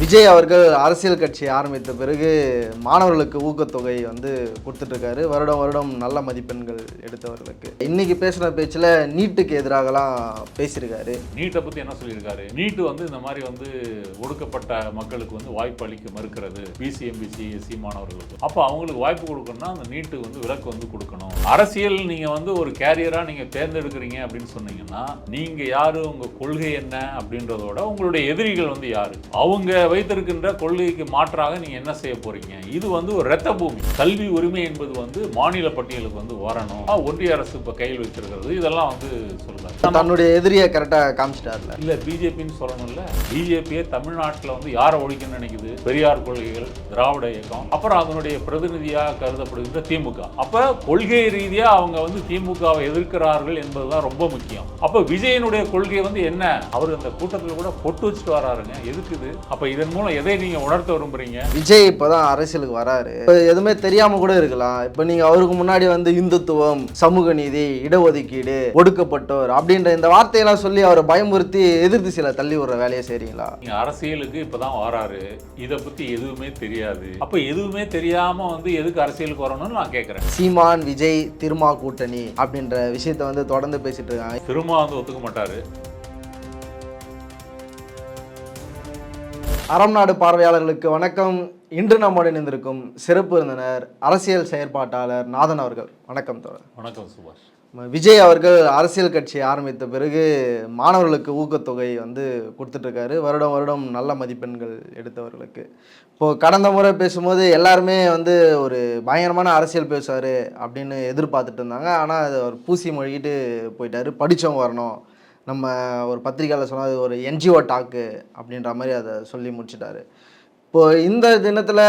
விஜய் அவர்கள் அரசியல் கட்சி ஆரம்பித்த பிறகு மாணவர்களுக்கு ஊக்கத்தொகை வந்து கொடுத்துட்ருக்காரு. வருடம் வருடம் நல்ல மதிப்பெண்கள் எடுத்தவர்களுக்கு. இன்னைக்கு பேசின பேச்சில் நீட்டுக்கு எதிராகலாம் பேசியிருக்காரு. நீட்டை பற்றி என்ன சொல்லியிருக்காரு? நீட்டு வந்து இந்த மாதிரி வந்து ஒடுக்கப்பட்ட மக்களுக்கு வந்து வாய்ப்பு அளிக்க மறுக்கிறது பிசி எம்பிசி எஸ்சி மாணவர்களுக்கு. அப்போ அவங்களுக்கு வாய்ப்பு கொடுக்கணும்னா அந்த நீட்டு வந்து விலக்கு வந்து கொடுக்கணும். அரசியல் நீங்கள் வந்து ஒரு கேரியராக நீங்கள் தேர்ந்தெடுக்கிறீங்க அப்படின்னு சொன்னீங்கன்னா நீங்கள் யார்? உங்கள் கொள்கை என்ன? அப்படின்றதோட உங்களுடைய எதிரிகள் வந்து யார்? அவங்க வைத்திருக்கின்ற கொள்கைக்கு மாற்றாக நீங்கள் என்ன செய்ய போறீங்க? இது வந்து ஒரு இரத்த பூமி. கல்வி உரிமை என்பது வந்து மாநில பட்டியலுக்கு வந்து வரணும். ஒன்றிய அரசு இப்போ கையில் வைத்திருக்கிறது. இதெல்லாம் வந்து சொல்றாரு தன்னுடைய எதிரியை கரெக்டாக காமிச்சிட்டார்ல? இல்ல பிஜேபின்னு சொல்லணும்ல. பிஜேபியே தமிழ்நாட்டில் வந்து யாரை ஒழிக்கணும்னு நினைக்குது? பெரியார் கொள்கைகள் திராவிட இயக்கம் அப்புறம் அதனுடைய பிரதிநிதியாக கருதப்படுகின்ற திமுக. அப்ப கொள்கை ரீதியா அவங்க வந்து திமுகவை எதிர்க்கிறார்கள் என்பதுதான் ரொம்ப முக்கியம். அப்ப விஜயனுடைய கொள்கை வந்து என்ன? அவர் அந்த கூட்டத்தில் கூட பொட்டு வச்சுட்டு வராருங்க. எதுக்குது அப்ப இதன் மூலம் எதை நீங்க உணர்த்த விரும்புறீங்க? விஜய் இப்போதான் அரசியலுக்கு வராரு. இப்போ எதுவுமே தெரியாம கூட இருக்கலாம். இப்போ நீங்க அவருக்கு முன்னாடி வந்து இந்துத்துவம் சமூக நீதி இடஒதுக்கீடு ஒடுக்கப்பட்டோர் அப்படின்ற இந்த வார்த்தையெல்லாம் சொல்லி அவரை பயமுறுத்தி எதிர் திசையில தள்ளி விடுற வேலையை செய்றீங்களா? நீங்க அரசியலுக்கு இப்பதான் வராரு. இதை பத்தி எதுவுமே தெரியாது. அப்ப எதுவுமே தெரியாம வந்து எதுக்கு அரசியலுக்கு வரணும்னு நான் கேட்கறேன் சீமான் விஜய் திருமா கூட்டணி அப்படின்ற விஷயத்த வந்து தொடர்ந்து பேசிட்டு இருக்காங்க. திரும்ப வந்து ஒத்துக்க மாட்டாரு. அறம் நாடு பார்வையாளர்களுக்கு வணக்கம். இன்று நம்முடன் இணைந்திருக்கும் சிறப்பு விருந்தினர் அரசியல் செயற்பாட்டாளர் நாதன் அவர்கள். வணக்கம் தோழர். வணக்கம் சுபாஷ். விஜய் அவர்கள் அரசியல் கட்சி ஆரம்பித்த பிறகு மாணவர்களுக்கு ஊக்கத்தொகை வந்து கொடுத்துட்ருக்காரு. வருடம் வருடம் நல்ல மதிப்பெண்கள் எடுத்தவர்களுக்கு. இப்போது கடந்த முறை பேசும்போது எல்லாருமே வந்து ஒரு பயங்கரமான அரசியல் பேசுவார் அப்படின்னு எதிர்பார்த்துட்டு இருந்தாங்க ஆனால் அது அவர் பூசி மொழிகிட்டு போயிட்டாரு. படித்தவங்க வரணும். நம்ம ஒரு பத்திரிக்கையில் சொன்னது ஒரு என்ஜிஓ டாக்கு அப்படின்ற மாதிரி அதை சொல்லி முடிச்சிட்டாரு. இப்போது இந்த தினத்தில்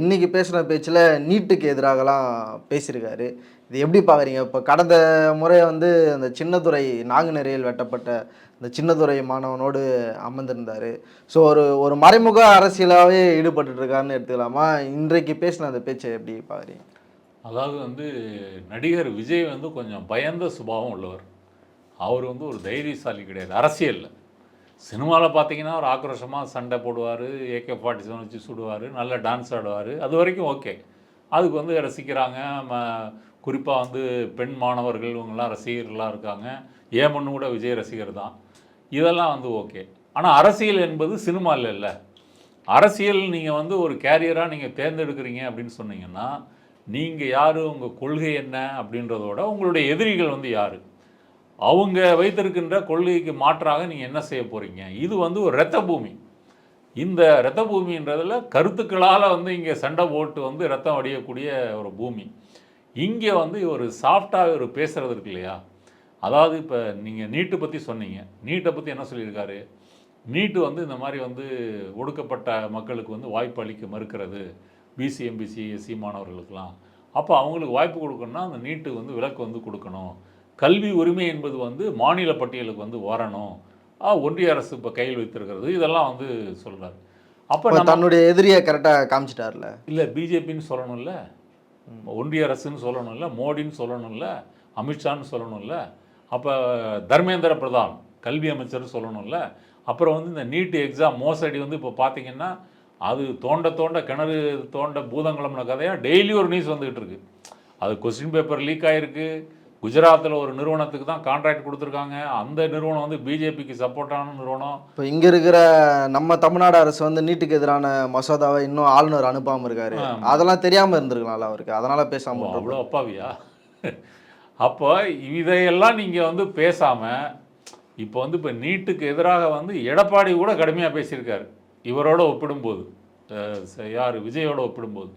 இன்றைக்கி பேசின பேச்சில் நீட்டுக்கு எதிராகலாம் பேசியிருக்காரு. இது எப்படி பார்க்குறீங்க இப்போ கடந்த முறை வந்து அந்த சின்னதுரை நாங்குநெறியில் வெட்டப்பட்ட அந்த சின்னதுரை மாணவனோடு அமர்ந்திருந்தார். ஸோ ஒரு ஒரு மறைமுக அரசியலாகவே ஈடுபட்டுருக்காருன்னு எடுத்துக்கலாமா? இன்றைக்கு பேசின அந்த பேச்சை எப்படி பார்க்குறீங்க அதாவது வந்து நடிகர் விஜய் வந்து கொஞ்சம் பயந்த சுபாவம் உள்ளவர். அவர் வந்து ஒரு தைரியசாலி கிடையாது. அரசியலில் சினிமாவில் பார்த்தீங்கன்னா ஒரு ஆக்ரோஷமாக சண்டை போடுவார் ஏகே ஃபார்ட்டி செவன் வச்சு சுடுவார் நல்ல டான்ஸ் ஆடுவார். அது வரைக்கும் ஓகே அதுக்கு வந்து ரசிக்கிறாங்க. குறிப்பாக வந்து பெண் மாணவர்கள் இவங்கெல்லாம் ரசிகர்களாக இருக்காங்க. ஏமன்னு கூட விஜய் ரசிகர் தான். இதெல்லாம் வந்து ஓகே ஆனால் அரசியல் என்பது சினிமாவில் இல்லை அரசியல் நீங்கள் வந்து ஒரு கேரியராக நீங்கள் தேர்ந்தெடுக்கிறீங்க அப்படின்னு சொன்னீங்கன்னா நீங்கள் யார்? உங்கள் கொள்கை என்ன? அப்படின்றதோட உங்களுடைய எதிரிகள் வந்து யார்? அவங்க வைத்திருக்கின்ற கொள்கைக்கு மாற்றாக நீங்கள் என்ன செய்ய போகிறீங்க இது வந்து ஒரு இரத்த பூமி. இந்த இரத்த பூமின்றதில் கருத்துக்களால் வந்து இங்கே சண்டை போட்டு வந்து ரத்தம் வடியக்கூடிய ஒரு பூமி. இங்கே வந்து ஒரு சாஃப்டாக ஒரு பேசுகிறது இருக்கு இல்லையா? அதாவது இப்போ நீங்கள் நீட்டு பற்றி சொன்னீங்க. நீட்டை பற்றி என்ன சொல்லியிருக்காரு? நீட்டு வந்து இந்த மாதிரி வந்து ஒடுக்கப்பட்ட மக்களுக்கு வந்து வாய்ப்பு அளிக்க மறுக்கிறது. பிசி எம்பிசி எஸ்சி மாணவர்களுக்கெல்லாம். அப்போ அவங்களுக்கு வாய்ப்பு கொடுக்கணும்னா அந்த நீட்டு வந்து விலக்கு வந்து கொடுக்கணும். கல்வி உரிமை என்பது வந்து மாநில பட்டியலுக்கு வந்து வரணும். ஒன்றிய அரசு இப்போ கையில் வைத்திருக்கிறது. இதெல்லாம் வந்து சொல்றாரு. அப்போ தன்னுடைய எதிரியை கரெக்டாக காமிச்சிட்டார்ல? இல்லை பிஜேபின்னு சொல்லணும்ல. ஒன்றிய அரசுன்னு சொல்லணும்ல. மோடின்னு சொல்லணும்ல. அமித்ஷான்னு சொல்லணும்ல. அப்போ தர்மேந்திர பிரதான் கல்வி அமைச்சர் சொல்லணும்ல. அப்புறம் வந்து இந்த நீட் எக்ஸாம் மோசடி வந்து இப்போ பார்த்தீங்கன்னா அது தோண்ட தோண்ட கிணறு தோண்ட பூதங்குளம்ன கதையாக டெய்லி ஒரு நியூஸ் வந்துகிட்டு இருக்கு. அது கொஸ்டின் பேப்பர் லீக் ஆகிருக்கு குஜராத்தில் ஒரு நிறுவனத்துக்கு தான் கான்ட்ராக்ட் கொடுத்துருக்காங்க. அந்த நிறுவனம் வந்து பிஜேபிக்கு சப்போர்ட்டான நிறுவனம். இப்போ இங்கே இருக்கிற நம்ம தமிழ்நாடு அரசு வந்து நீட்டுக்கு எதிரான மசோதாவை இன்னும் ஆளுநர் அனுப்பாமல் இருக்காரு. அதெல்லாம் தெரியாமல் இருந்திருக்கலாம்ல அவருக்கு. அதனால பேசாமல். அவ்வளோ அப்பாவியா? அப்போ இதையெல்லாம் நீங்கள் வந்து பேசாமல் இப்போ வந்து இப்போ நீட்டுக்கு எதிராக வந்து எடப்பாடி கூட கடுமையாக பேசியிருக்காரு. இவரோட ஒப்பிடும்போது யார் விஜயோட ஒப்பிடும்போது.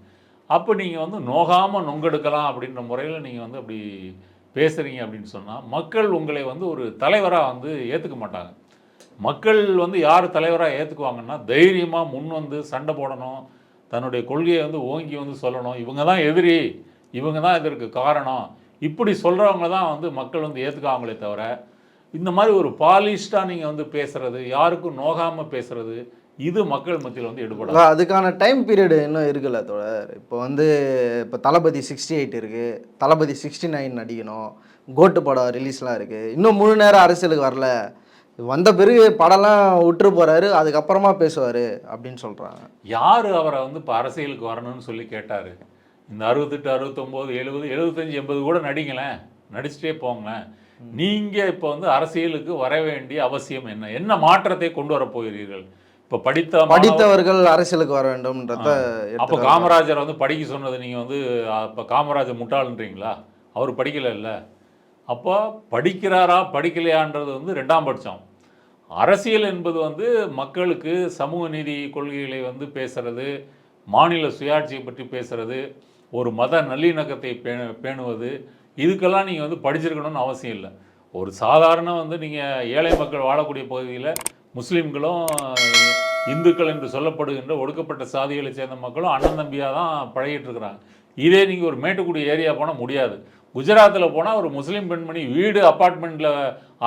அப்போ நீங்கள் வந்து நோகாமல் நொங்கெடுக்கலாம் அப்படின்ற முறையில் நீங்கள் வந்து அப்படி பேசுகிறீங்க அப்படின்னு சொன்னால் மக்கள் உங்களை வந்து ஒரு தலைவராக வந்து ஏற்றுக்க மாட்டாங்க. மக்கள் வந்து யார் தலைவராக ஏற்றுக்குவாங்கன்னா தைரியமாக முன் வந்து சண்டை போடணும் தன்னுடைய கொள்கையை வந்து ஓங்கி வந்து சொல்லணும். இவங்க தான் எதிரி இவங்க தான் இதற்கு காரணம். இப்படி சொல்கிறவங்க தான் வந்து மக்கள் வந்து ஏற்றுக்காங்களே தவிர இந்த மாதிரி ஒரு பாலிஷ்டாக நீங்கள் வந்து பேசுகிறது யாருக்கும் நோகாமல் பேசுகிறது இது மக்கள் மத்தியில் வந்து எடுபடாது. அதான் அதுக்கான டைம் பீரியட் இன்னும் இருக்குல்ல தோழர். இப்போ வந்து இப்போ தளபதி சிக்ஸ்டி எயிட் இருக்குது தளபதி சிக்ஸ்டி நைன் நடிக்கணும். கோட்டு படம் ரிலீஸ்லாம் இருக்குது இன்னும் முழு நேரம் அரசியலுக்கு வரல. வந்த பிறகு படம்லாம் விட்டுரு போறாரு அதுக்கப்புறமா பேசுவாரு அப்படின்னு சொல்றாங்க. யார் அவரை வந்து இப்போ அரசியலுக்கு வரணும்னு சொல்லி கேட்டார்? இந்த அறுபத்தெட்டு அறுபத்தொம்போது எழுபது எழுபத்தஞ்சு எண்பது கூட நடிங்களேன். நடிச்சுட்டே போங்களேன். நீங்கள் இப்போ வந்து அரசியலுக்கு வர வேண்டிய அவசியம் என்ன? என்ன மாற்றத்தை கொண்டு வர போகிறீர்கள்? இப்போ படித்த படித்தவர்கள் அரசியலுக்கு வர வேண்டும்ன்றத அப்போ காமராஜர் வந்து படிக்க சொன்னது நீங்கள் வந்து அப்போ காமராஜர் முட்டாளுன்றீங்களா? அவர் படிக்கலைல்ல. அப்போ படிக்கிறாரா படிக்கலையான்றது வந்து ரெண்டாம் பட்சம். அரசியல் என்பது வந்து மக்களுக்கு சமூக நீதி கொள்கைகளை வந்து பேசுறது மாநில சுயாட்சியை பற்றி பேசுறது ஒரு மத நல்லிணக்கத்தை பே பேணுவது இதுக்கெல்லாம் நீங்கள் வந்து படிச்சிருக்கணும்னு அவசியம் இல்லை. ஒரு சாதாரண வந்து நீங்கள் ஏழை மக்கள் வாழக்கூடிய பகுதியில் முஸ்லீம்களும் இந்துக்கள் என்று சொல்லப்படுகின்ற ஒடுக்கப்பட்ட சாதிகளை சேர்ந்த மக்களும் அண்ணன் தம்பியாக தான் பழகிட்டு இருக்கிறாங்க இதே நீங்கள் ஒரு மேட்டுக்குடி ஏரியா போனால் முடியாது. குஜராத்தில் போனால் ஒரு முஸ்லீம் பெண்மணி வீடு அப்பார்ட்மெண்ட்டில்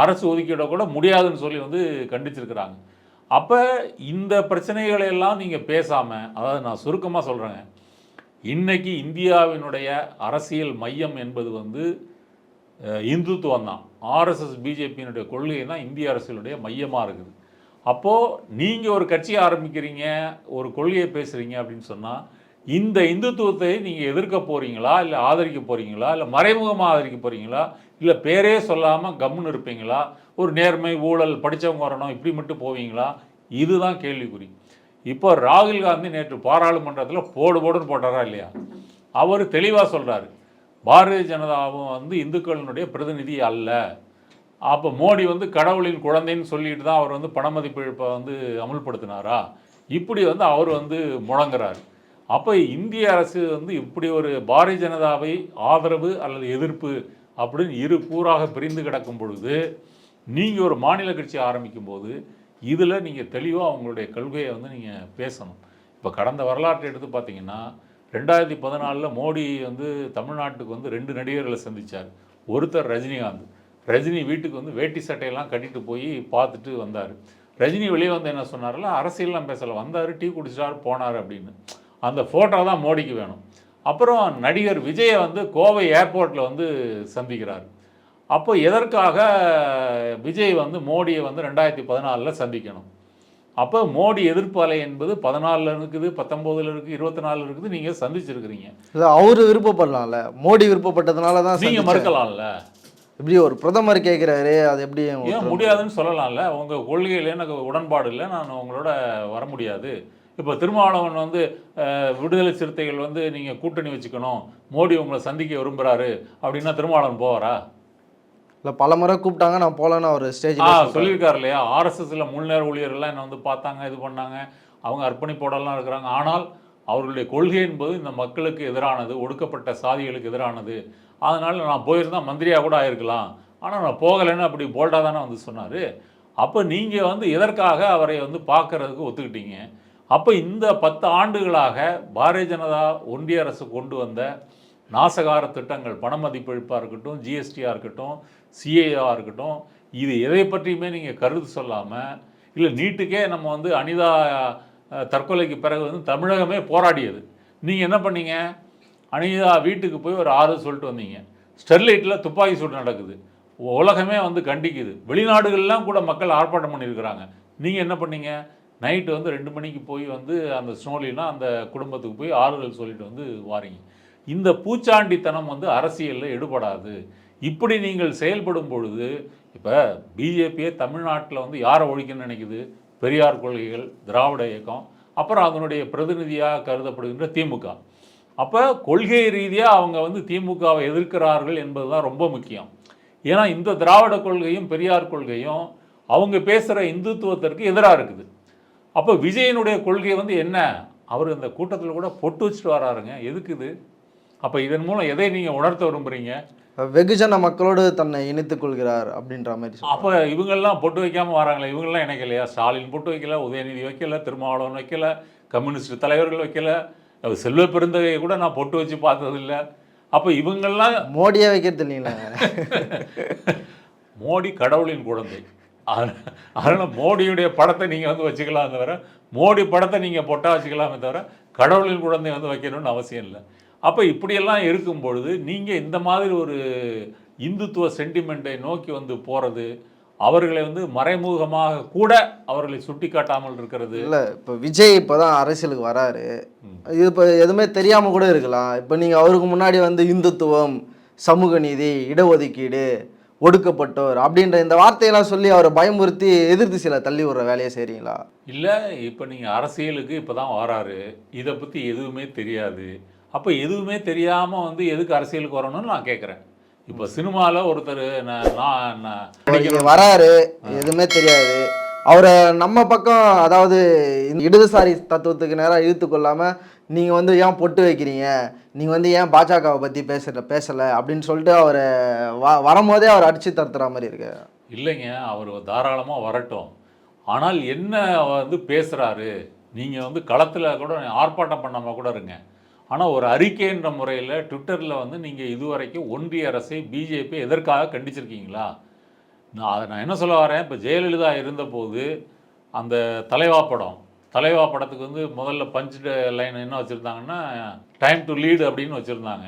அரசு ஒதுக்கீட கூட முடியாதுன்னு சொல்லி வந்து கண்டிச்சிருக்கிறாங்க. அப்போ இந்த பிரச்சனைகளை எல்லாம் நீங்கள் பேசாமல் அதாவது நான் சுருக்கமாக சொல்கிறேங்க இன்னைக்கு இந்தியாவினுடைய அரசியல் மையம் என்பது வந்து இந்துத்துவம் தான். ஆர்எஸ்எஸ் பிஜேபியினுடைய கொள்கை தான் இந்திய அரசியலுடைய மையமாக இருக்குது. அப்போது நீங்கள் ஒரு கட்சி ஆரம்பிக்கிறீங்க ஒரு கொள்கையை பேசுகிறீங்க அப்படின்னு சொன்னால் இந்த இந்துத்துவத்தை நீங்கள் எதிர்க்க போகிறீங்களா இல்லை ஆதரிக்க போகிறீங்களா இல்லை மறைமுகமாக ஆதரிக்க போகிறீங்களா இல்லை பேரே சொல்லாமல் கம்முன்னு இருப்பீங்களா? ஒரு நேர்மை ஊழல் படித்தவங்க வரணும் இப்படி மட்டும் போவீங்களா? இதுதான் கேள்விக்குறி. இப்போ ராகுல் காந்தி நேற்று பாராளுமன்றத்தில் போடு போடுன்னு போட்டாரா இல்லையா? அவர் தெளிவாக சொல்கிறாரு பாரதிய ஜனதாவும் வந்து இந்துக்களினுடைய பிரதிநிதி அல்ல. அப்போ மோடி வந்து கடவுளின் குழந்தைன்னு சொல்லிட்டு தான் அவர் வந்து பணமதிப்பு இழப்பை வந்து அமுல்படுத்தினாரா? இப்படி வந்து அவர் வந்து முழங்குறாரு. அப்போ இந்திய அரசு வந்து இப்படி ஒரு பாரதிய ஜனதாவை ஆதரவு அல்லது எதிர்ப்பு அப்படின்னு இரு கூறாக பிரிந்து கிடக்கும் பொழுது நீங்கள் ஒரு மாநில கட்சி ஆரம்பிக்கும் போது இதில் நீங்கள் தெளிவாக அவங்களுடைய கொள்கையை வந்து நீங்கள் பேசணும். இப்போ கடந்த வரலாற்றை எடுத்து பார்த்தீங்கன்னா ரெண்டாயிரத்தி பதினாலில் மோடி வந்து தமிழ்நாட்டுக்கு வந்து ரெண்டு நடிகர்களை சந்திச்சார். ஒருத்தர் ரஜினிகாந்த். ரஜினி வீட்டுக்கு வந்து வேட்டி சட்டையெல்லாம் கட்டிட்டு போய் பார்த்துட்டு வந்தார். ரஜினி வெளியே வந்து என்ன சொன்னார்ல அரசியல்லாம் பேசலை வந்தார் டீ குடிச்சிட்டார் போனார் அப்படின்னு. அந்த ஃபோட்டோ தான் மோடிக்கு வேணும். அப்புறம் நடிகர் விஜயை வந்து கோவை ஏர்போர்ட்டில் வந்து சந்திக்கிறார். அப்போ எதற்காக விஜய் வந்து மோடியை வந்து ரெண்டாயிரத்தி பதினாலில் சந்திக்கணும்? அப்போ மோடி எதிர்ப்பு அலை என்பது பதினாலில் இருக்குது பத்தொம்போதில் இருக்குது இருபத்தி நாலில் இருக்குது நீங்கள் சந்திச்சிருக்கிறீங்க. இல்ல அவரு விருப்பப்படலாம்ல. மோடி விருப்பப்பட்டதுனால தான் நீங்கள். மறுக்கலாம்ல. இப்படி ஒரு பிரதமர் கேட்குறாரு அது எப்படி ஏன் முடியாதுன்னு சொல்லலாம்ல. உங்கள் கொள்கையில் எனக்கு உடன்பாடு இல்லை நான் உங்களோட வர முடியாது. இப்போ திருமாவளவன் வந்து விடுதலை சிறுத்தைகள் வந்து நீங்கள் கூட்டணி வச்சுக்கணும். மோடி உங்களை சந்திக்க விரும்புகிறாரு அப்படின்னா திருமாவளவன் போவாரா? இல்லை பல முறை கூப்பிட்டாங்க நான் போகலன்னு அவர் ஆ ஸ்டேஜில் சொல்லியிருக்காரு இல்லையா? ஆர்எஸ்எஸ்ல முன்னேற ஊழியர்கள்லாம் என்னை வந்து பார்த்தாங்க இது பண்ணாங்க. அவங்க அர்ப்பணிப்போடலாம் இருக்கிறாங்க. ஆனால் அவர்களுடைய கொள்கை என்பது இந்த மக்களுக்கு எதிரானது ஒடுக்கப்பட்ட சாதிகளுக்கு எதிரானது. அதனால் நான் போயிருந்தால் மந்திரியாக கூட ஆயிருக்கலாம். ஆனால் நான் போகலைன்னு அப்படி போல்டாக தானே வந்து சொன்னார். அப்போ நீங்கள் வந்து எதற்காக அவரை வந்து பார்க்கறதுக்கு ஒத்துக்கிட்டீங்க? அப்போ இந்த பத்து ஆண்டுகளாக பாரதிய ஜனதா ஒன்றிய அரசு கொண்டு வந்த நாசகார திட்டங்கள் பண மதிப்பிழப்பாக இருக்கட்டும் ஜிஎஸ்டியாக இருக்கட்டும் சிஏஆ இருக்கட்டும் இது எதை பற்றியுமே நீங்கள் கருத்து சொல்லாமல் இல்லை நீட்டுக்கே நம்ம வந்து அனிதா தற்கொலைக்கு பிறகு வந்து தமிழகமே போராடியது. நீங்கள் என்ன பண்ணீங்க? அனிதா வீட்டுக்கு போய் ஒரு ஆறு சொல்லிட்டு வந்தீங்க. ஸ்டெர்லைட்டில் துப்பாக்கி சூடு நடக்குது. உலகமே வந்து கண்டிக்குது. வெளிநாடுகள்லாம் கூட மக்கள் ஆர்ப்பாட்டம் பண்ணியிருக்கிறாங்க. நீங்கள் என்ன பண்ணீங்க? நைட்டு வந்து ரெண்டு மணிக்கு போய் வந்து அந்த ஸ்னோலினா அந்த குடும்பத்துக்கு போய் ஆறுதல் சொல்லிட்டு வந்து வாரீங்க. இந்த பூச்சாண்டித்தனம் வந்து அரசியலில் எடுபடாது. இப்படி நீங்கள் செயல்படும் பொழுது இப்போ பிஜேபியே தமிழ்நாட்டில் வந்து யாரை ஒழிக்கணும்னு நினைக்குது? பெரியார் கொள்கைகள் திராவிட இயக்கம் அப்புறம் அதனுடைய பிரதிநிதியாக கருதப்படுகின்ற திமுக. அப்போ கொள்கை ரீதியாக அவங்க வந்து திமுகவை எதிர்க்கிறார்கள் என்பது தான் ரொம்ப முக்கியம். ஏன்னா இந்த திராவிட கொள்கையும் பெரியார் கொள்கையும் அவங்க பேசுகிற இந்துத்துவத்திற்கு எதிராக இருக்குது. அப்போ விஜயனுடைய கொள்கை வந்து என்ன? அவர் இந்த கூட்டத்தில் கூட பொட்டு வச்சுட்டு வராருங்க. எதுக்கு இது? அப்போ இதன் மூலம் எதை நீங்கள் உணர்த்த விரும்புகிறீங்க வெகுஜன மக்களோடு தன்னை இணைத்துக் கொள்கிறார் அப்படின்ற மாதிரி. அப்போ இவங்கெல்லாம் பொட்டு வைக்காமல் வராங்களே? இவங்கெல்லாம் இணைக்கலையா ஸ்டாலின் பொட்டு வைக்கல உதயநிதி வைக்கல திருமாவளவன் வைக்கல கம்யூனிஸ்ட் தலைவர்கள் வைக்கல செல்வ பெருந்தகையை கூட நான் பொட்டு வச்சு பார்த்ததில்ல. அப்போ இவங்கெல்லாம் மோடியே வைக்கிறது இல்லைங்களா? மோடி கடவுளின் குழந்தை. அதனால- அதனால மோடியுடைய படத்தை நீங்கள் வந்து வச்சுக்கலாம் தவிர மோடி படத்தை நீங்கள் பொட்டா வச்சுக்கலாமே தவிர கடவுளின் குழந்தை வந்து வைக்கணும்னு அவசியம் இல்லை. அப்போ இப்படியெல்லாம் இருக்கும் பொழுது நீங்கள் இந்த மாதிரி ஒரு இந்துத்துவ சென்டிமெண்ட்டை நோக்கி வந்து போகிறது அவர்களை வந்து மறைமுகமாக கூட அவர்களை சுட்டிக்காட்டாமல் இருக்கிறது. இல்ல இப்போ விஜய் இப்போதான் அரசியலுக்கு வராரு. இது இப்போ எதுவுமே தெரியாம கூட இருக்கலாம். இப்போ நீங்க அவருக்கு முன்னாடி வந்து இந்துத்துவம் சமூக நீதி இடஒதுக்கீடு ஒடுக்கப்பட்டோர் அப்படின்ற இந்த வார்த்தையெல்லாம் சொல்லி அவரை பயமுறுத்தி எதிர் திசையில தள்ளி விடுற வேலையை செய்றீங்களா? இல்லை இப்போ நீங்கள் அரசியலுக்கு இப்போ தான் வராரு. இதை பற்றி எதுவுமே தெரியாது. அப்போ எதுவுமே தெரியாமல் வந்து எதுக்கு அரசியலுக்கு வரணும்னு நான் கேட்குறேன் இப்போ சினிமாவில் ஒருத்தர் நான் வராரு எதுவுமே தெரியாது. அவரை நம்ம பக்கம் அதாவது இந்த இடதுசாரி தத்துவத்துக்கு நேராக இழுத்து கொள்ளாம நீங்க வந்து ஏன் பொட்டு வைக்கிறீங்க? நீங்க வந்து ஏன் பாஜகவை பத்தி பேசல பேசல? அப்படின்னு சொல்லிட்டு அவரை வ வரும்போதே அவர் அடிச்சு தடுத்துற மாதிரி இருக்கு. இல்லைங்க அவர் தாராளமாக வரட்டும். ஆனால் என்ன வந்து பேசுகிறாரு நீங்கள் வந்து களத்தில் கூட ஆர்ப்பாட்டம் பண்ணாமல் கூட இருங்க. ஆனால் ஒரு அறிக்கைன்ற முறையில் ட்விட்டரில் வந்து நீங்கள் இதுவரைக்கும் ஒன்றிய அரசை பிஜேபி எதற்காக கண்டிச்சிருக்கீங்களா? நான் அதை நான் என்ன சொல்ல வரேன்? இப்போ ஜெயலலிதா இருந்தபோது அந்த தலைவா படம் தலைவா படத்துக்கு வந்து முதல்ல பஞ்ச் லைன் என்ன வச்சுருந்தாங்கன்னா டைம் டு லீடு அப்படின்னு வச்சுருந்தாங்க.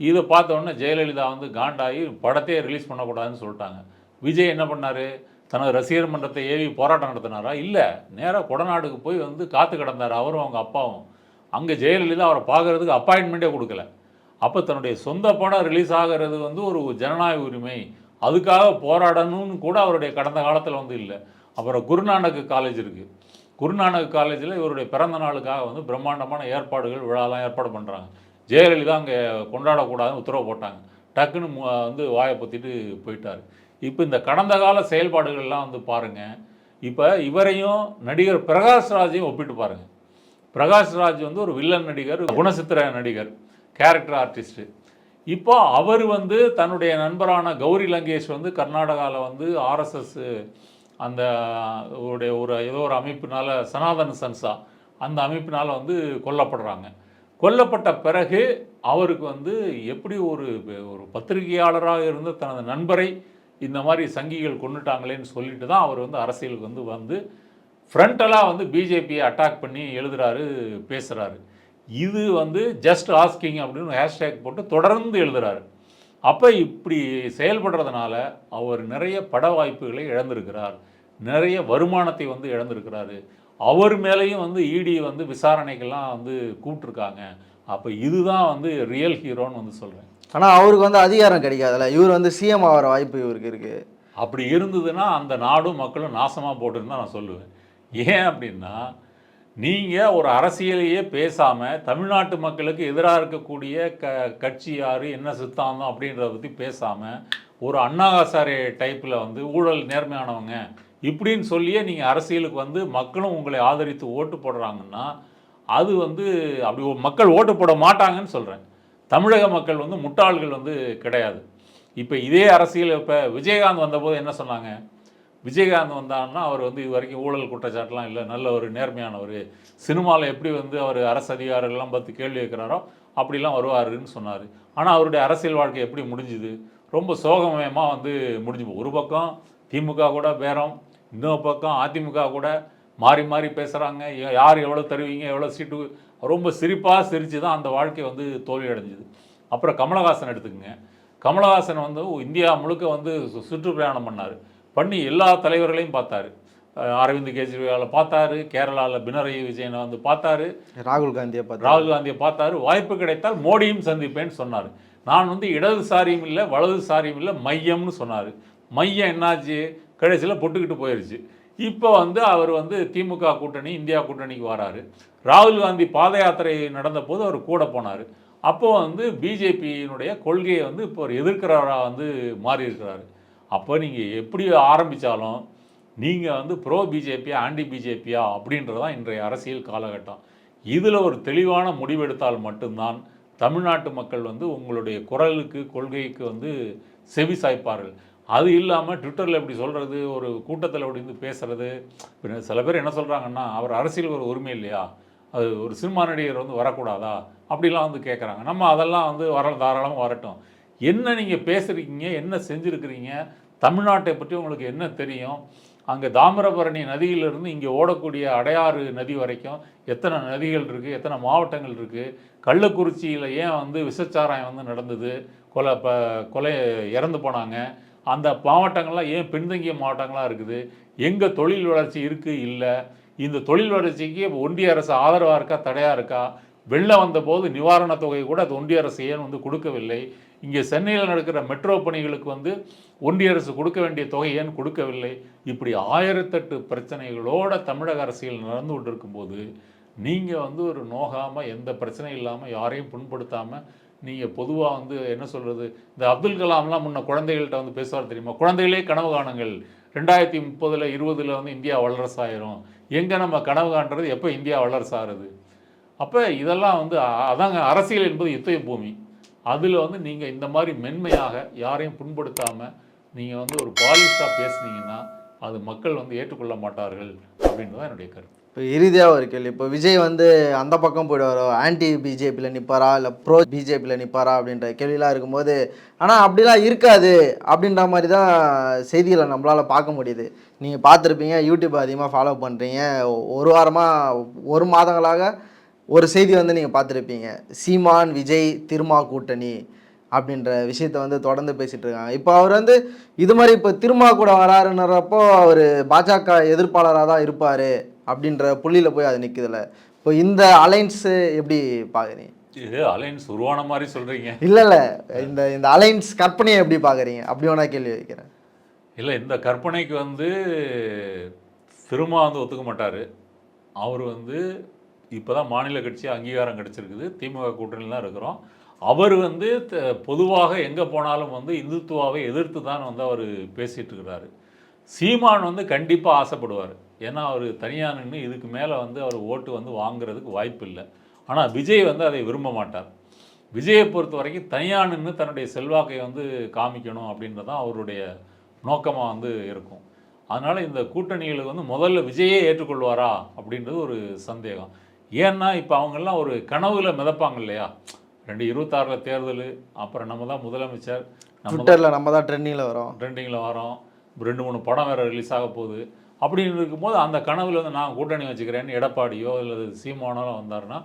இதை பார்த்தோன்னே ஜெயலலிதா வந்து காண்டாகி படத்தையே ரிலீஸ் பண்ணக்கூடாதுன்னு சொல்லிட்டாங்க. விஜய் என்ன பண்ணார்? தனது ரசிகர் மன்றத்தை ஏவி போராட்டம் நடத்தினாரா? இல்லை நேராக கொடநாடுக்கு போய் வந்து காத்து கிடந்தார்? அவரும் அவங்க அப்பாவும். அங்கே ஜெயலலிதா அவரை பார்க்கறதுக்கு அப்பாயின்மெண்ட்டே கொடுக்கல. அப்போ தன்னுடைய சொந்த படம் ரிலீஸ் ஆகிறது வந்து ஒரு ஜனநாயக உரிமை. அதுக்காக போராடணும்னு கூட அவருடைய கடந்த காலத்தில் வந்து இல்லை. அப்புறம் குருநானக்கு காலேஜ் இருக்குது குருநானக் காலேஜில் இவருடைய பிறந்த நாளுக்காக வந்து பிரம்மாண்டமான ஏற்பாடுகள் விழாலாம் ஏற்பாடு பண்ணுறாங்க ஜெயலலிதா அங்கே கொண்டாடக்கூடாதுன்னு உத்தரவு போட்டாங்க. டக்குன்னு வந்து வாயை பொத்திட்டு போயிட்டார். இப்போ இந்த கடந்த கால செயல்பாடுகள்லாம் வந்து பாருங்கள் இப்போ இவரையும் நடிகர் பிரகாஷ் ராஜையும் ஒப்பிட்டு பாருங்கள் பிரகாஷ் ராஜ் வந்து ஒரு வில்லன் நடிகர் குணசித்திர நடிகர் கேரக்டர் ஆர்டிஸ்ட்டு இப்போ அவர் வந்து தன்னுடைய நண்பரான கௌரி லங்கேஷ் வந்து கர்நாடகாவில் வந்து ஆர்எஸ்எஸ் அந்த உடைய ஒரு ஏதோ ஒரு அமைப்பினால் சனாதன சன்சா அந்த அமைப்பினால் வந்து கொல்லப்படுறாங்க. கொல்லப்பட்ட பிறகு அவருக்கு வந்து எப்படி ஒரு ஒரு பத்திரிகையாளராக இருந்த தனது நண்பரை இந்த மாதிரி சங்கிகள் கொண்டுட்டாங்களேன்னு சொல்லிட்டு தான் அவர் வந்து அரசியலுக்கு வந்து வந்து ஃப்ரண்டலாக வந்து பிஜேபியை அட்டாக் பண்ணி எழுதுறாரு பேசுகிறாரு இது வந்து ஜஸ்ட் ஆஸ்கிங் அப்படின்னு ஹேஷ்டேக் போட்டு தொடர்ந்து எழுதுறாரு. அப்போ இப்படி செயல்படுறதுனால அவர் நிறைய பட வாய்ப்புகளை இழந்திருக்கிறார். நிறைய வருமானத்தை வந்து இழந்திருக்கிறாரு. அவர் மேலேயும் வந்து இடி வந்து விசாரணைக்கெல்லாம் வந்து கூப்பிட்ருக்காங்க அப்போ இதுதான் வந்து ரியல் ஹீரோன்னு வந்து சொல்கிறேன் ஆனா அவருக்கு வந்து அதிகாரம் கிடைக்காதுல்ல இவர் வந்து சிஎம் ஆகிற வாய்ப்பு இவருக்கு இருக்கு. அப்படி இருந்ததுன்னா அந்த நாடும் மக்களும் நாசமாக போட்டுன்னு தான் நான் சொல்லுவேன். ஏன் அப்படின்னா நீங்கள் ஒரு அரசியலையே பேசாமல் தமிழ்நாட்டு மக்களுக்கு எதிராக இருக்கக்கூடிய க கட்சி யார் என்ன சித்தாந்தம் அப்படின்றத பற்றி பேசாமல் ஒரு அண்ணாகாசாரி டைப்பில் வந்து ஊழல் நேர்மையானவங்க இப்படின்னு சொல்லியே நீங்கள் அரசியலுக்கு வந்து மக்களும் உங்களை ஆதரித்து ஓட்டு போடுறாங்கன்னா அது வந்து அப்படி ஒரு மக்கள் ஓட்டு போட மாட்டாங்கன்னு சொல்கிறேன் தமிழக மக்கள் வந்து முட்டாள்கள் வந்து கிடையாது. இப்போ இதே அரசியல் இப்போ விஜயகாந்த் வந்தபோது என்ன சொன்னாங்க? விஜயகாந்த் வந்தாருன்னா அவர் வந்து இது வரைக்கும் ஊழல் குற்றச்சாட்டுலாம் இல்லை நல்ல ஒரு நேர்மையானவர் சினிமாவில் எப்படி வந்து அவர் அரசு அதிகாரிகள்லாம் பார்த்து கேள்வி வைக்கிறாரோ அப்படிலாம் வருவாருன்னு சொன்னார். ஆனால் அவருடைய அரசியல் வாழ்க்கை எப்படி முடிஞ்சுது? ரொம்ப சோகமயமாக வந்து முடிஞ்சு ஒரு பக்கம் திமுக கூட பேரம் இன்னொரு பக்கம் அதிமுக கூட மாறி மாறி பேசுகிறாங்க யார் எவ்வளோ தருவீங்க எவ்வளோ சீட்டு ரொம்ப சிரிப்பாக சிரித்து தான் அந்த வாழ்க்கை வந்து தோல்வியடைஞ்சிது. அப்புறம் கமலஹாசன் எடுத்துக்கோங்க. கமலஹாசன் வந்து இந்தியா முழுக்க வந்து சு- சுற்றுப்பிரயாணம் பண்ணார். பண்ணி எல்லா தலைவர்களையும் பார்த்தாரு. அரவிந்த் கெஜ்ரிவாலை பார்த்தாரு கேரளாவில் பினராயி விஜயனை வந்து பார்த்தாரு ராகுல் காந்தியை பார்த்து ராகுல் காந்தியை பார்த்தாரு. வாய்ப்பு கிடைத்தால் மோடியும் சந்திப்பேன்னு சொன்னார். நான் வந்து இடதுசாரியும் இல்லை வலதுசாரியும் இல்லை மையம்னு சொன்னார். மையம் என்னாச்சு? கடைசியில் பொட்டுக்கிட்டு போயிருச்சு. இப்போ வந்து அவர் வந்து திமுக கூட்டணி இந்தியா கூட்டணிக்கு வராரு. ராகுல் காந்தி பாத யாத்திரை நடந்த போது அவர் கூட போனார். அப்போ வந்து பிஜேபியினுடைய கொள்கையை வந்து இப்போ ஒரு எதிர்க்கிறவராக வந்து மாறி இருக்கிறாரு அப்போ நீங்கள் எப்படி ஆரம்பித்தாலும் நீங்கள் வந்து ப்ரோ பிஜேபியா ஆன்டி பிஜேபியா அப்படின்றது தான் இன்றைய அரசியல் காலகட்டம். இதில் ஒரு தெளிவான முடிவெடுத்தால் மட்டும்தான் தமிழ்நாட்டு மக்கள் வந்து உங்களுடைய குரலுக்கு கொள்கைக்கு வந்து செவி சாய்ப்பார்கள். அது இல்லாமல் ட்விட்டரில் இப்படி சொல்கிறது ஒரு கூட்டத்தில் எப்படி வந்து பேசுகிறது சில பேர் என்ன சொல்கிறாங்கன்னா அவர் அரசியல் ஒரு உரிமை இல்லையா? அது ஒரு சினிமா நடிகர் வந்து வரக்கூடாதா? அப்படிலாம் வந்து கேட்குறாங்க நம்ம அதெல்லாம் வந்து வர தாராளமாக வரட்டும். என்ன நீங்கள் பேசுகிறீங்க என்ன செஞ்சுருக்கிறீங்க தமிழ்நாட்டை பற்றி உங்களுக்கு என்ன தெரியும்? அங்கே தாமிரபரணி நதியிலிருந்து இங்கே ஓடக்கூடிய அடையாறு நதி வரைக்கும் எத்தனை நதிகள் இருக்குது எத்தனை மாவட்டங்கள் இருக்குது கள்ளக்குறிச்சியில் ஏன் வந்து விசச்சாராயம் வந்து நடந்தது? கொலை ப கொலை இறந்து போனாங்க. அந்த மாவட்டங்கள்லாம் ஏன் பின்தங்கிய மாவட்டங்களாக இருக்குது? எங்கே தொழில் வளர்ச்சி இருக்குது இல்லை? இந்த தொழில் வளர்ச்சிக்கு ஒன்றிய அரசு ஆதரவாக இருக்கா தடையாக இருக்கா? வெளில வந்தபோது நிவாரணத் தொகை கூட அது ஒன்றிய அரசு ஏன் வந்து கொடுக்கவில்லை? இங்கே சென்னையில் நடக்கிற மெட்ரோ பணிகளுக்கு வந்து ஒன்றிய அரசு கொடுக்க வேண்டிய தொகை ஏன் கொடுக்கவில்லை? இப்படி ஆயிரத்தெட்டு பிரச்சனைகளோட தமிழக அரசியல் நடந்து கொண்டிருக்கும்போது நீங்கள் வந்து ஒரு நோகாமல் எந்த பிரச்சனையும் இல்லாமல் யாரையும் புண்படுத்தாமல் நீங்கள் பொதுவாக வந்து என்ன சொல்கிறது இந்த அப்துல் கலாம்லாம் முன்ன குழந்தைகள்கிட்ட வந்து பேசுவார் தெரியுமா? குழந்தைகளே கனவு காணுங்கள். ரெண்டாயிரத்தி முப்பதில் இருபதில் வந்து இந்தியா வல்லரசாயிரும். எங்கே நம்ம கனவு காண்றது எப்போ இந்தியா வல்லரசாகிறது? அப்போ இதெல்லாம் வந்து அதாங்க அரசியல் என்பது யுத்த பூமி. அதில் வந்து நீங்கள் இந்த மாதிரி மென்மையாக யாரையும் புண்படுத்தாமல் நீங்கள் வந்து ஒரு பாலிஷாக பேசுனீங்கன்னா அது மக்கள் வந்து ஏற்றுக்கொள்ள மாட்டார்கள் அப்படின்றது தான் என்னுடைய கருத்து. இப்போ இறுதியாக ஒரு கேள்வி. இப்போ விஜய் வந்து அந்த பக்கம் போயிடுவாரோ? ஆன்டி பிஜேபியில் நிற்பாரா இல்லை ப்ரோ பிஜேபியில் நிற்பாரா அப்படின்ற கேள்விலாம் இருக்கும்போது ஆனால் அப்படிலாம் இருக்காது அப்படின்ற மாதிரி தான் செய்திகளை நம்மளால் பார்க்க முடியுது. நீங்கள் பார்த்துருப்பீங்க யூடியூப் அதிகமாக ஃபாலோ பண்ணுறீங்க ஒரு வாரமாக ஒரு மாதங்களாக ஒரு செய்தி வந்து நீங்கள் பார்த்துருப்பீங்க. சீமான் விஜய் திருமா கூட்டணி அப்படின்ற விஷயத்த வந்து தொடர்ந்து பேசிட்டு இருக்காங்க. இப்போ அவர் வந்து இது மாதிரி இப்போ திருமா கூட வராருன்றப்போ அவர் பாஜக எதிர்ப்பாளராக தான் இருப்பார் அப்படின்ற புள்ளியில் போய் அது நிற்குதுல இப்போ இந்த அலைன்ஸு எப்படி பார்க்குறீங்க? இது அலைன்ஸ் உருவான மாதிரி சொல்கிறீங்க இல்லை இல்லை. இந்த இந்த அலைன்ஸ் கற்பனையை எப்படி பார்க்குறீங்க? அப்படி வேணா கேள்வி வைக்கிறேன். இல்லை இந்த கற்பனைக்கு வந்து திரும்ப வந்து ஒத்துக்க மாட்டார். அவர் வந்து இப்போ தான் மாநில கட்சி அங்கீகாரம் கிடச்சிருக்குது. திமுக கூட்டணியில் தான் இருக்கிறோம். அவர் வந்து த- பொதுவாக எங்கே போனாலும் வந்து இந்துத்துவாவை எதிர்த்து தான் வந்து அவர் பேசிகிட்டு இருக்கிறாரு. சீமான் வந்து கண்டிப்பாக ஆசைப்படுவார். ஏன்னா அவர் தனியாக நின்று இதுக்கு மேலே வந்து அவர் ஓட்டு வந்து வாங்குறதுக்கு வாய்ப்பு இல்லை. ஆனால் விஜய் வந்து அதை விரும்ப மாட்டார். விஜயை பொறுத்த வரைக்கும் தனியாக நின்று தன்னுடைய செல்வாக்கை வந்து காமிக்கணும் அப்படின்றது தான் அவருடைய நோக்கமாக வந்து இருக்கும். அதனால் இந்த கூட்டணிகளுக்கு வந்து முதல்ல விஜயே ஏற்றுக்கொள்வாரா அப்படின்றது ஒரு சந்தேகம். ஏன்னா இப்போ அவங்கெல்லாம் ஒரு கனவுல மிதப்பாங்க இல்லையா ரெண்டு இருபத்தாறில் தேர்தல் அப்புறம் நம்ம தான் முதலமைச்சர் ட்விட்டரில் நம்ம தான் ட்ரெண்டிங்கில் வரோம். ட்ரெண்டிங்கில் வரோம். ரெண்டு மூணு படம் வேறு ரிலீஸ் ஆக போகுது. அப்படின்னு இருக்கும்போது அந்த கனவுல வந்து நான் கூட்டணி வச்சுக்கிறேன்னு எடப்பாடியோ அல்லது சீமானோ வந்தாருன்னா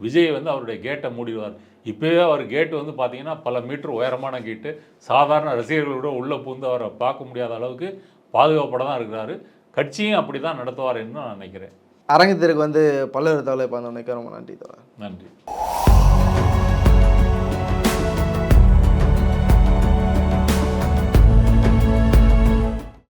விஜய் வந்து அவருடைய கேட்டை மூடிடுவார். இப்போவே அவர் கேட்டு வந்து பார்த்தீங்கன்னா பல மீட்டர் உயரமான கேட்டு சாதாரண ரசிகர்களோட உள்ளே பூந்து அவரை பார்க்க முடியாத அளவுக்கு பாதுகாப்போட தான் இருக்கிறாரு. கட்சியும் அப்படி தான் நடத்துவார் நான் நினைக்கிறேன். அரங்கத்திற்கு வந்து பல்லவர் தகவலை பார்த்து ரொம்ப நன்றி தோழர். நன்றி.